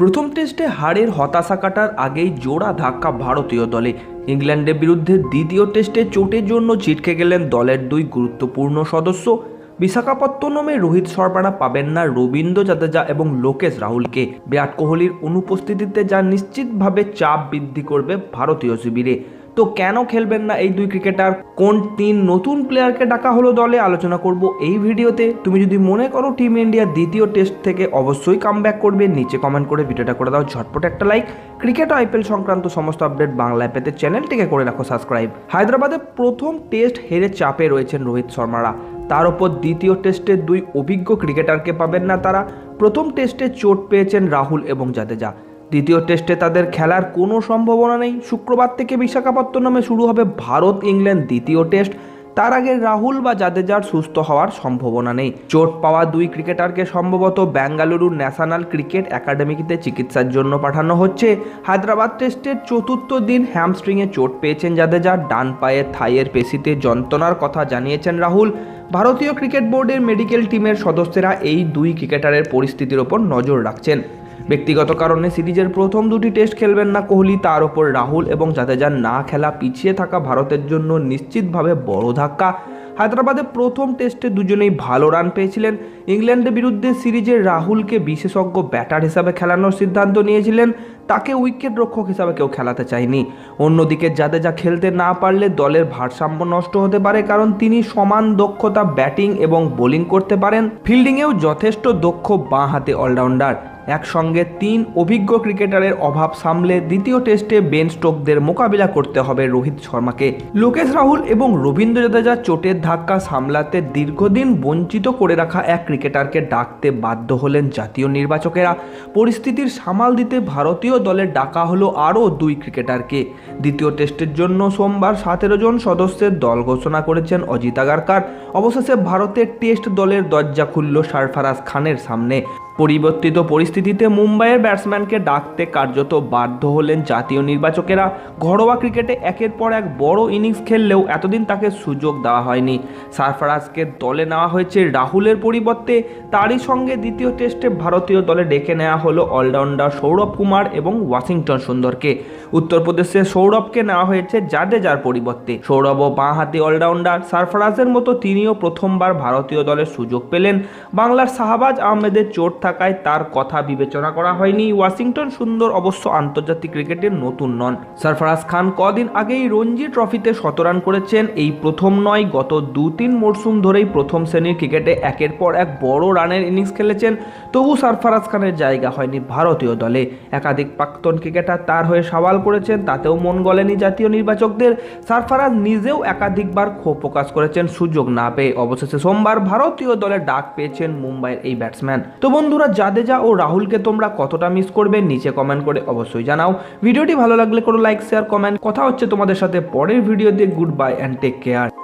প্রথম টেস্টে হারের হতাশা কাটার আগেই জোড়া ধাক্কা ভারতীয় দলে। ইংল্যান্ডের বিরুদ্ধে দ্বিতীয় টেস্টে চোটের জন্য ছিটকে গেলেন দলের দুই গুরুত্বপূর্ণ সদস্য। বিশাখাপত্তনমে রোহিত শর্মারা পাবেন না রবীন্দ্র জাদেজা এবং লোকেশ রাহুলকে। বিরাট কোহলির অনুপস্থিতিতে যা নিশ্চিতভাবে চাপ বৃদ্ধি করবে ভারতীয় শিবিরে। তো কেন খেলবেন না এই দুই ক্রিকেটার? কোন তিন নতুন প্লেয়ারকে ডাকা হলো দলে? আলোচনা করব এই ভিডিওতে। তুমি যদি মনে করো টিম ইন্ডিয়া দ্বিতীয় টেস্ট থেকে অবশ্যই কামব্যাক করবে, নিচে কমেন্ট করে ভিডিওটা করে দাও, ঝটপট একটা লাইক ক্রিকেট আইপিএল সংক্রান্ত সমস্ত আপডেট বাংলায় পেতে চ্যানেলটিকে করে রাখো সাবস্ক্রাইব হায়দ্রাবাদে প্রথম টেস্ট হেরে চাপে রয়েছেন রোহিত শর্মারা। তার ওপর দ্বিতীয় টেস্টে দুই অভিজ্ঞ ক্রিকেটারকে পাবেন না তারা। প্রথম টেস্টে চোট পেয়েছেন রাহুল এবং জাদেজা। দ্বিতীয় টেস্টে তাদের খেলার কোনো সম্ভাবনা নেই। শুক্রবার থেকে বিশাখাপত্তনমে শুরু হবে ভারত ইংল্যান্ড দ্বিতীয় টেস্ট। তার আগে রাহুল বা জাদেজার সুস্থ হওয়ার সম্ভাবনা নেই। চোট পাওয়া দুই ক্রিকেটারকে সম্ভবত বেঙ্গালুরু ন্যাশনাল ক্রিকেট একাডেমিতে চিকিৎসার জন্য পাঠানো হচ্ছে। হায়দ্রাবাদ টেস্টের চতুর্থ দিন হ্যামস্ট্রিংয়ে চোট পেয়েছেন জাদেজা। ডান পায়ের থাইয়ের পেশিতে যন্ত্রণার কথা জানিয়েছেন রাহুল। ভারতীয় ক্রিকেট বোর্ডের মেডিকেল টিমের সদস্যরা এই দুই ক্রিকেটারের পরিস্থিতির ওপর নজর রাখছেন। ব্যক্তিগত কারণে সিরিজের প্রথম দুটি টেস্ট খেলবেন না কোহলি, তার ওপর রাহুল এবং জাদেজার না খেলা পিছিয়ে থাকা ভারতের জন্য নিশ্চিতভাবে বড় ধাক্কা। হায়দ্রাবাদে প্রথম টেস্টে দুজনেই ভালো রান পেয়েছিলেন। ইংল্যান্ডের বিরুদ্ধে সিরিজে রাহুলকে বিশেষজ্ঞ ব্যাটার হিসাবে খেলানোর সিদ্ধান্ত নিয়েছিলেন। তাকে উইকেট রক্ষক হিসাবে কেউ খেলাতে চায়নি। অন্যদিকে জাদেজা খেলতে না পারলে দলের ভারসাম্য নষ্ট হতে পারে, কারণ তিনি সমান দক্ষতা ব্যাটিং এবং বোলিং করতে পারেন। ফিল্ডিংয়েও যথেষ্ট দক্ষ বাঁ হাতে অলরাউন্ডার। একসঙ্গে তিন অভিজ্ঞ ক্রিকেটারের অভাব সামলে দ্বিতীয় টেস্টে বেন স্টোকদের মোকাবিলা করতে হবে রোহিত শর্মাকে। লোকেশ রাহুল এবং রবীন্দ্র জাদেজা চোটের ধাক্কা সামলাতে দীর্ঘদিন বঞ্চিত করে রাখা এক ক্রিকেটারকে ডাকতে বাধ্য হলেন জাতীয় নির্বাচকেরা। পরিস্থিতির সামাল দিতে ভারতীয় দলে ডাকা হলো আরও দুই ক্রিকেটারকে। দ্বিতীয় টেস্টের জন্য সোমবার সতেরো জন সদস্যের দল ঘোষণা করেছেন অজিত আগারকার। অবশেষে ভারতের টেস্ট দলের দরজা খুলল সারফারাজ খানের সামনে। পরিবর্তিত পরিস্থিতিতে মুম্বাইয়ের ব্যাটসম্যানকে ডাকতে কার্যত বাধ্য হলেন জাতীয় নির্বাচকেরা। ঘরোয়া ক্রিকেটে একের পর এক বড় ইনিংস খেললেও এতদিন তাকে সুযোগ দেওয়া হয়নি। সারফারাজকে দলে নেওয়া হয়েছে রাহুলের পরিবর্তে। তারই সঙ্গে দ্বিতীয় টেস্টে ভারতীয় দলে ডেকে নেওয়া হলো অলরাউন্ডার সৌরভ কুমার এবং ওয়াশিংটন সুন্দরকে। উত্তরপ্রদেশে সৌরভকে নেওয়া হয়েছে জাডেজার পরিবর্তে। সৌরভ ও বাঁহাতি অলরাউন্ডার। সারফরাজের মতো তিনিও প্রথমবার ভারতীয় দলের সুযোগ পেলেন। বাংলার শাহবাজ আহমেদের চোট থাকায় তার কথা বিবেচনা করা হয়নি। ওয়াশিংটন সুন্দর অবশ্য আন্তর্জাতিক ক্রিকেটের নতুন নন। সরফরাজ খান কদিন আগেই রঞ্জি ট্রফিতে শতরান করেছেন। এই প্রথম নয়, গত দু তিন মরশুম ধরেই প্রথম শ্রেণির ক্রিকেটে একের পর এক বড় রানের ইনিংস খেলেছেন। তবু সরফরাজ খানের জায়গা হয়নি ভারতীয় দলে। একাধিক প্রাক্তন ক্রিকেটার তার হয়ে সওয়াল করেছেন, তাতেও মন গলেনি জাতীয় নির্বাচকদের। সারফারাজ নিজেও একাধিকবার ক্ষোভ প্রকাশ করেছেন, সুযোগ না পেয়ে। অবশেষে সোমবার ভারতীয় দলে ডাক পেয়েছেন মুম্বাইয়ের এই ব্যাটসম্যান। তো বন্ধুরা জাদেজা ও রাহুলকে তোমরা কতটা মিস করবে নিচে কমেন্ট করে অবশ্যই জানাও। ভিডিওটি ভালো লাগলে করো লাইক শেয়ার কমেন্ট কথা হচ্ছে তোমাদের সাথে পরের ভিডিও দিয়ে good bye and take care